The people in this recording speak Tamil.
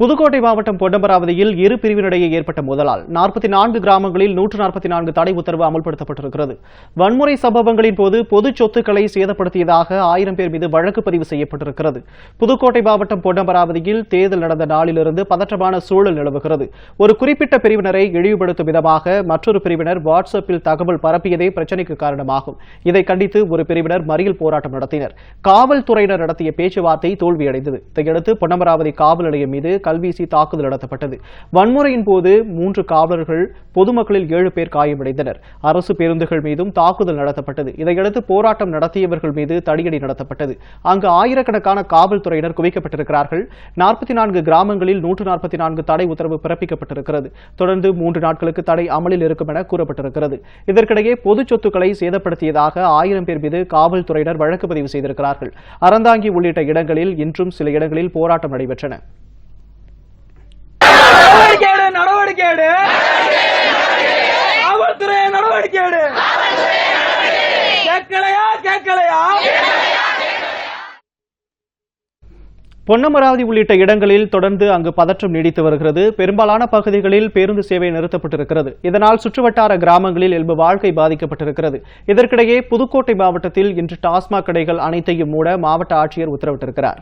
புதுக்கோட்டை மாவட்டம் பொன்னமராவதியில் இரு பிரிவினிடையே ஏற்பட்ட மோதலால் நாற்பத்தி நான்கு கிராமங்களில் நூற்று நாற்பத்தி நான்கு தடை உத்தரவு அமல்படுத்தப்பட்டிருக்கிறது. வன்முறை சம்பவங்களின் போது பொது சொத்துக்களை சேதப்படுத்தியதாக ஆயிரம் பேர் மீது வழக்கு பதிவு செய்யப்பட்டிருக்கிறது. புதுக்கோட்டை மாவட்டம் பொன்னமராவதியில் தேர்தல் நடந்த நாளிலிருந்து பதற்றமான சூழல் நிலவுகிறது. ஒரு குறிப்பிட்ட பிரிவினரை இழிவுபடுத்தும் விதமாக மற்றொரு பிரிவினர் வாட்ஸ்அப்பில் தகவல் பரப்பியதே பிரச்சினைக்கு காரணமாகும். இதை கண்டித்து ஒரு பிரிவினர் மறியல் போராட்டம் நடத்தினர். காவல்துறையினர் நடத்திய பேச்சுவார்த்தை தோல்வியடைந்தது. இதையடுத்து பொன்னமராவதி காவல் நிலையம் மீது கல்வீசி தாக்குதல் நடத்தப்பட்டது. வன்முறையின் போது மூன்று காவலர்கள் பொதுமக்களில் ஏழு பேர் காயமடைந்தனர். அரசு பேருந்துகள் மீதும் தாக்குதல் நடத்தப்பட்டது. இதையடுத்து போராட்டம் நடத்தியவர்கள் மீது தடியடி நடத்தப்பட்டது. அங்கு ஆயிரக்கணக்கான காவல்துறையினர் குவிக்கப்பட்டிருக்கிறார்கள். நாற்பத்தி நான்கு கிராமங்களில் நூற்று நாற்பத்தி நான்கு தடை உத்தரவு பிறப்பிக்கப்பட்டிருக்கிறது. தொடர்ந்து மூன்று நாட்களுக்கு தடை அமலில் இருக்கும் என கூறப்பட்டிருக்கிறது. இதற்கிடையே பொது சொத்துக்களை சேதப்படுத்தியதாக ஆயிரம் பேர் மீது காவல்துறையினர் வழக்கு பதிவு செய்திருக்கிறார்கள். அறந்தாங்கி உள்ளிட்ட இடங்களில் இன்றும் சில இடங்களில் போராட்டம் நடைபெற்றன நடவடிக்கை எடு நடவடிக்கை காவல்துறை நடவடிக்கை கேட்கலையா கேட்கலையா? பொன்னமராவதி உள்ளிட்ட இடங்களில் தொடர்ந்து அங்கு பதற்றம் நீடித்து வருகிறது. பெரும்பாலான பகுதிகளில் பேருந்து சேவை நிறுத்தப்பட்டிருக்கிறது. இதனால் சுற்றுவட்டார கிராமங்களில் இயல்பு வாழ்க்கை பாதிக்கப்பட்டிருக்கிறது. இதற்கிடையே புதுக்கோட்டை மாவட்டத்தில் இன்று டாஸ்மாக் கடைகள் அனைத்தையும் மூட மாவட்ட ஆட்சியர் உத்தரவிட்டிருக்கிறார்.